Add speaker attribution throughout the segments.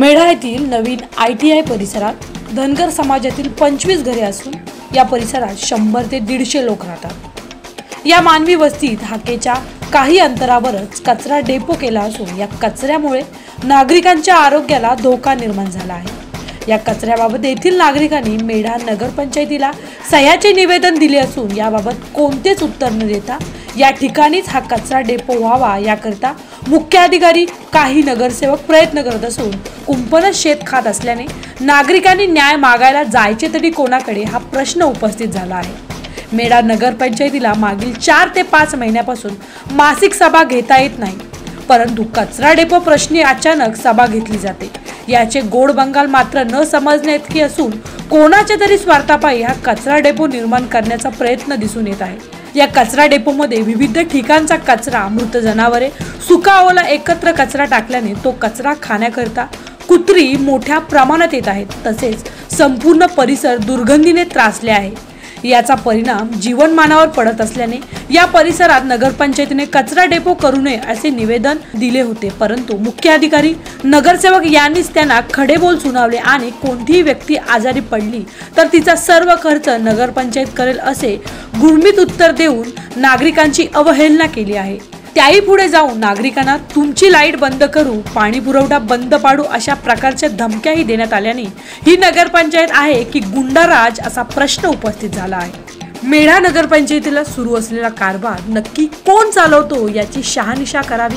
Speaker 1: मेढा येथील नवीन I T I परिसरात धनगर समाजातील पंचवीस घरे असून या परिसरात शंभर ते दीडशे लोक राहतात. या मानवी वस्तीत हाकेच्या काही अंतरावरच कचरा डेपो केला असून या कचऱ्यामुळे नागरिकांच्या आरोग्याला धोका निर्माण झाला आहे. या कचऱ्याबाबत येथील नागरिकांनी मेढा नगरपंचायतीला सह्याचे निवेदन दिले असून याबाबत कोणतेच उत्तर न देता या ठिकाणीच हा कचरा डेपो व्हावा याकरिता मुख्याधिकारी काही नगरसेवक प्रयत्न करत असून कुंपणच शेत खात असल्याने नागरिकांनी न्याय मागायला जायचे तरी कोणाकडे हा प्रश्न उपस्थित झाला आहे. मेढा नगरपंचायतीला मागील चार ते पाच महिन्यापासून मासिक सभा घेता येत नाही. परंतु कचरा डेपो प्रश्नी अचानक सभा घेतली जाते. याचे गोड बंगाल मात्र न समजण्या इतकी असून कोणाच्या तरी स्वार्थापायी हा कचरा डेपो निर्माण करण्याचा प्रयत्न दिसून येत आहे. या कचरा डेपोमध्ये विविध ठिकाणचा कचरा मृत जनावरे सुकाओला एकत्र कचरा टाकल्याने तो कचरा खाण्याकरता कुत्री मोठ्या प्रमाणात येत आहेत. तसेच संपूर्ण परिसर दुर्गंधीने त्रासले आहे. याचा परिणाम जीवनमानावर पडत असल्याने या परिसरात नगरपंचायतीने कचरा डेपो करू नये असे निवेदन दिले होते. परंतु मुख्य अधिकारी नगरसेवक यांनीच त्यांना खडे बोल सुनावले आणि कोणतीही व्यक्ती आजारी पडली तर तिचा सर्व खर्च नगरपंचायत करेल असे गुरमीत उत्तर देऊन नागरिकांची अवहेलना केली आहे. त्याही पुढे जाऊन नागरिकांना तुमची लाइट बंद करू पाणी पुरवठा बंद पाडू अशा प्रकारच्या धमक्याही देण्यात आल्याने ही नगरपंचायत आहे की गुंडाराज असा प्रश्न उपस्थित झाला आहे. मेढा नगरपंचायतीला सुरू असलेला कारभार नक्की कोण चालवतो याची शहानिशा करावी?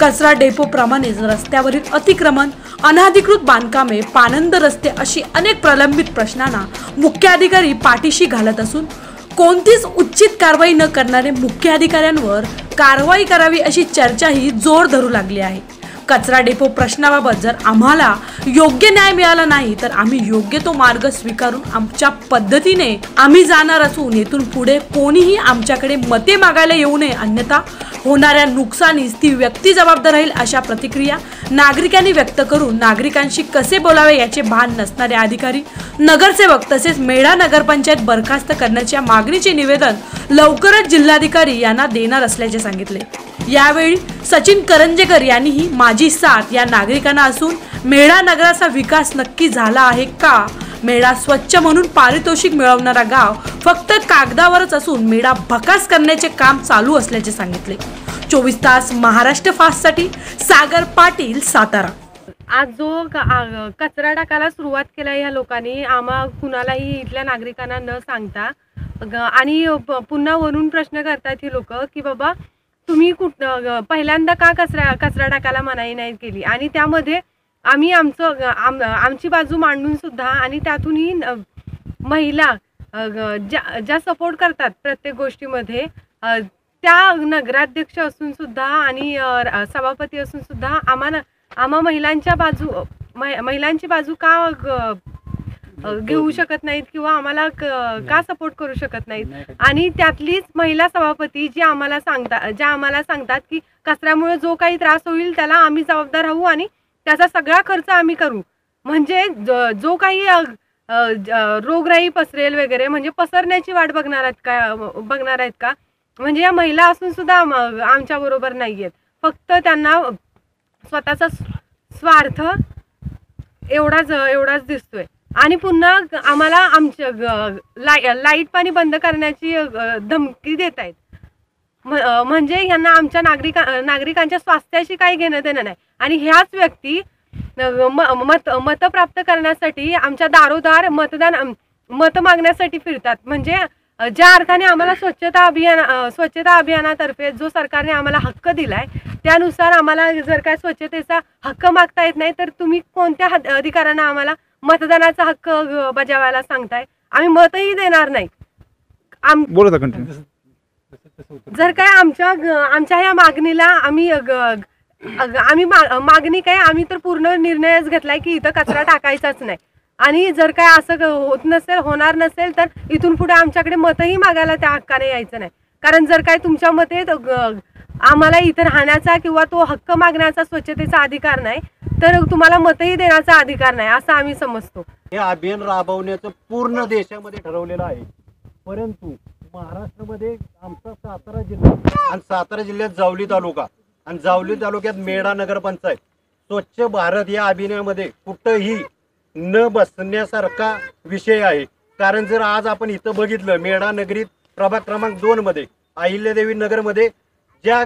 Speaker 1: कचरा डेपो प्रमाणेच रस्त्यावरील अतिक्रमण अनाधिकृत बांधकामे पानंद रस्ते अशी अनेक प्रलंबित प्रश्नांना मुख्य अधिकारी पाठीशी घालत असून कोणतीच उचित कारवाई न करणारे मुख्य अधिकाऱ्यांवर कारवाई करावी अशी चर्चाही जोर धरू लागली आहे. कचरा डेपो प्रश्नाबाबत जर आम्हाला योग्य न्याय मिळाला नाही तर आम्ही योग्य तो मार्ग स्वीकारून आमच्या पद्धतीने आम्ही जाणार असून येथून पुढे कोणीही आमच्याकडे मते मागायला येऊ नये. अन्यथा होणाऱ्या नुकसानीस ती व्यक्ती जबाबदार राहील अशा प्रतिक्रिया नागरिकांनी व्यक्त करून नागरिकांशी कसे बोलावे याचे भान नसणारे अधिकारी नगरसेवक तसेच मेढा नगरपंचायत बरखास्त करण्याच्या मागणीचे निवेदन लवकरच जिल्हाधिकारी यांना देणार असल्याचे सांगितले. यावेळी सचिन करंजेकर यांनीही माझी साथ या नागरिकांना असून मेढा नगराचा विकास नक्की झाला आहे का? मेढा स्वच्छ म्हणून पारितोषिक मिळवणारा गाव फक्त कागदावरच असून मेढा भकास करण्याचे काम चालू असल्याचे सांगितले. चोवीस तास महाराष्ट्र फास्टसाठी सागर पाटील सातारा.
Speaker 2: आज जो क- कचरा टाकायला सुरुवात केला ह्या लोकांनी आम्हा कुणालाही इथल्या नागरिकांना न सांगता. ग- आणि प- पुन्हा वरून प्रश्न करतात ही लोक की बाबा तुम्ही कुठ पहिल्यांदा का कचरा कचरा टाकायला मनाई नाही केली? आणि त्यामध्ये आम्ही आमचं आम आमची बाजू मांडून सुद्धा आणि त्यातूनही महिला ग- ज्या ज्या सपोर्ट करतात प्रत्येक गोष्टीमध्ये त्या नगराध्यक्ष असून सुद्धा आणि सभापती असून सुद्धा आम्हाला आम्हा महिलांच्या बाजू महि- महिलांची बाजू का घेऊ शकत नाहीत किंवा आम्हाला क- सपोर्ट करू शकत नाहीत? आणि त्यातलीच महिला सभापती जी आम्हाला सांगतात ज्या आम्हाला सांगतात की कचऱ्यामुळे जो काही त्रास होईल त्याला आम्ही जबाबदार राहू आणि त्याचा सगळा खर्च आम्ही करू. म्हणजे ज- काही रोगराई पसरेल वगैरे म्हणजे पसरण्याची वाट बघणार आहेत का बघणार आहेत का? म्हणजे या महिला असून सुद्धा आमच्या बरोबर नाही आहेत फक्त त्यांना स्वतःचा स्वार्थ एवढाच एवढाच दिसतोय. आणि पुन्हा आम्हाला आमच्या लाई- लाइट पाणी बंद करण्याची धमकी देत आहेत म्हणजे यांना आमच्या नागरिका नागरिकांच्या स्वास्थ्याशी काही घेणं देणं नाही. आणि ह्याच व्यक्ती मत म- मत मतं प्राप्त करण्यासाठी आमच्या दारोदार मतदान मत मागण्यासाठी फिरतात. म्हणजे ज्या अर्थाने आम्हाला स्वच्छता अभियान स्वच्छता अभियानातर्फे जो सरकारने आम्हाला हक्क दिलाय त्यानुसार आम्हाला जर काय स्वच्छतेचा हक्क मागता येत नाही तर तुम्ही कोणत्या अधिकाऱ्यांना आम्हाला मतदानाचा हक्क बजावायला सांगताय? आम्ही मतही देणार नाही. आम
Speaker 3: बोलत कंटिन्यू
Speaker 2: जर काय आमच्या आमच्या ह्या मागणीला आम्ही आम्ही मा- मागणी काय? आम्ही तर पूर्ण निर्णयच घेतलाय की इथं कचरा टाकायचाच नाही. आणि जर काय असं होत नसेल होणार नसेल तर इथून पुढे आमच्याकडे मतही मागायला त्या हक्काने यायचं नाही. कारण जर काय तुमच्या मते आम्हाला इथं राहण्याचा किंवा तो हक्क मागण्याचा स्वच्छतेचा अधिकार नाही तर तुम्हाला मतही देण्याचा अधिकार नाही असं आम्ही समजतो.
Speaker 4: हे अभियान राबवण्याचं पूर्ण देशामध्ये ठरवलेलं आहे. परंतु महाराष्ट्रामध्ये आमचा सातारा जिल्हा आणि सातारा जिल्ह्यात जावली तालुका आणि जावली तालुक्यात मेढा नगरपंचायत स्वच्छ भारत या अभियानामध्ये कुठंही न बसण्यासारखा विषय आहे. कारण जर आज आपण इथं बघितलं मेढा नगरीत प्रभाग क्रमांक दोन मध्ये अहिल्यादेवी नगरमध्ये ज्या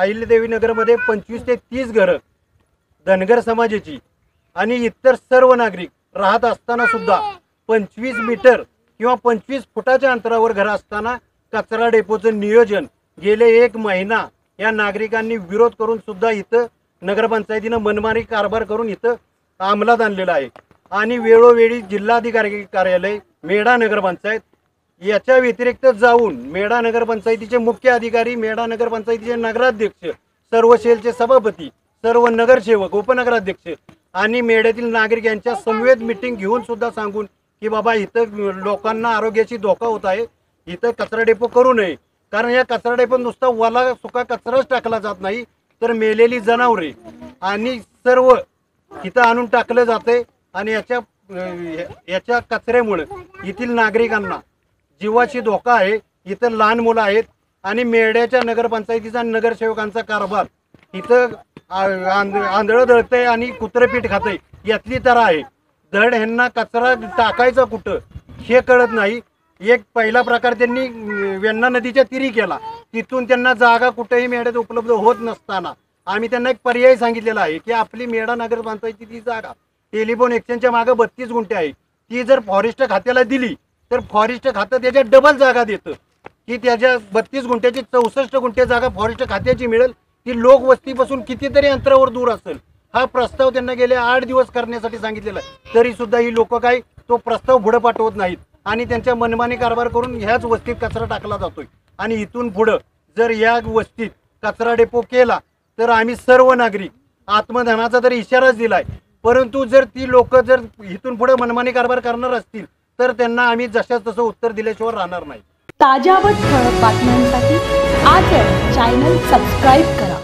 Speaker 4: अहिल्यादेवी नगरमध्ये पंचवीस ते तीस घरं धनगर समाजाची आणि इतर सर्व नागरिक राहत असताना सुद्धा पंचवीस मीटर किंवा पंचवीस फुटाच्या अंतरावर घर असताना कचरा डेपोचं नियोजन गेले एक महिना या नागरिकांनी विरोध करून सुद्धा इथं नगरपंचायतीनं मनमानी कारभार करून इथं अंमलात आणलेला आहे. आणि वेळोवेळी जिल्हाधिकारी कार्यालय मेढा नगरपंचायत याच्या व्यतिरिक्त जाऊन मेढा नगरपंचायतीचे मुख्य अधिकारी मेढा नगरपंचायतीचे नगराध्यक्ष सर्व सेलचे सभापती सर्व नगरसेवक उपनगराध्यक्ष आणि मेढ्यातील नागरिक यांच्या समवेत मिटिंग घेऊन सुद्धा सांगून की बाबा इथं लोकांना आरोग्याची धोका होत आहे इथं कचरा डेपो करू नये. कारण या कचरा डेपो नुसता वाला सुका कचराच टाकला जात नाही तर मेलेली जनावरे आणि सर्व इथं आणून टाकलं जाते आणि याच्या याच्या कचऱ्यामुळे येथील नागरिकांना जीवाची धोका आहे. इथं लहान मुलं आहेत आणि मेढ्याच्या नगरपंचायतीचा नगरसेवकांचा कारभार इथं आंधळं दळतंय आणि कुत्रपीठ खातंय. यातली तर आहे. धड ह्यांना कचरा टाकायचा कुठं? हे कळत नाही. एक पहिला प्रकार त्यांनी वेण्णा नदीच्या तिरी केला. तिथून त्यांना जागा कुठेही मेढ्यात उपलब्ध होत नसताना आम्ही त्यांना एक पर्याय सांगितलेला आहे की आपली मेढा नगरपंचायतीची जागा टेलिफोन एक्सचेंजच्या मागे बत्तीस गुंठे आहे. ती जर फॉरेस्ट खात्याला दिली तर फॉरेस्ट खातं त्याच्या डबल जागा देतं. की त्याच्या बत्तीस गुंठ्याची चौसष्ट गुंठे जागा फॉरेस्ट खात्याची मिळेल. ती लोकवस्तीपासून कितीतरी अंतरावर दूर असेल. हा प्रस्ताव त्यांना गेले आठ दिवस करण्यासाठी सांगितलेला तरी सुद्धा ही लोक काय तो प्रस्ताव पुढे पाठवत नाहीत. आणि त्यांच्या मनमानी कारभार करून ह्याच वस्तीत कचरा टाकला जातोय. आणि इथून पुढं जर या वस्तीत कचरा डेपो केला तर आम्ही सर्व नागरिक आत्मधनाचा तर इशाराच दिलाय. परंतु जर ती लोक जर इथून पुढे मनमानी कारभार करणार असतील तर त्यांना आम्ही जशाच तसं उत्तर दिल्याशिवाय राहणार नाही.
Speaker 1: ताज्या व ठळक बातम्यांसाठी आज चॅनल सबस्क्राईब करा.